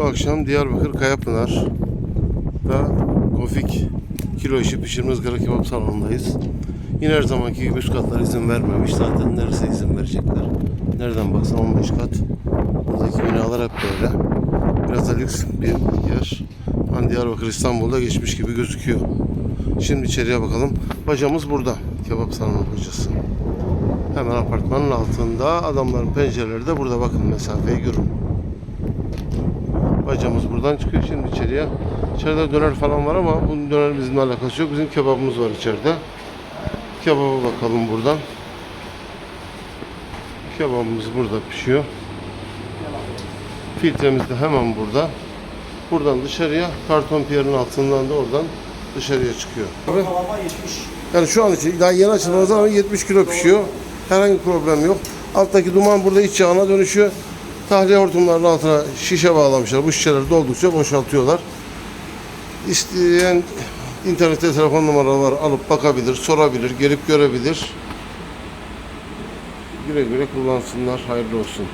Bu akşam Diyarbakır Kayapınar da Gofik kilo işi pişirme ızgara kebap salonundayız. Yine her zamanki gibi üst katlar izin vermemiş. Zaten neresi izin verecekler? Nereden baksan 15 kat. Buradaki binalar hep böyle. Biraz da lüks bir yer. Hani Diyarbakır İstanbul'da geçmiş gibi gözüküyor. Şimdi içeriye bakalım. Bacamız burada. Kebap salonu bacası. Hemen apartmanın altında. Adamların pencereleri de burada. Bakın mesafeyi görün. Bacamız buradan çıkıyor şimdi içeriye. İçeride döner falan var ama bunun döner bizimle alakası yok. Bizim kebabımız var içeride. Kebaba bakalım buradan. Kebabımız burada pişiyor. Filtremiz de hemen burada. Buradan dışarıya karton piyerin altından da oradan dışarıya çıkıyor. Ortalama 70. Yani şu an için daha yeni açılmadığı zaman 70 kilo pişiyor. Herhangi bir problem yok. Alttaki duman burada iç yağına dönüşüyor. Tahliye hortumlarının altına şişe bağlamışlar. Bu şişeleri doldukça boşaltıyorlar. İsteyen internette telefon numaraları. Alıp bakabilir, sorabilir, gelip görebilir. Güle güle kullansınlar. Hayırlı olsun.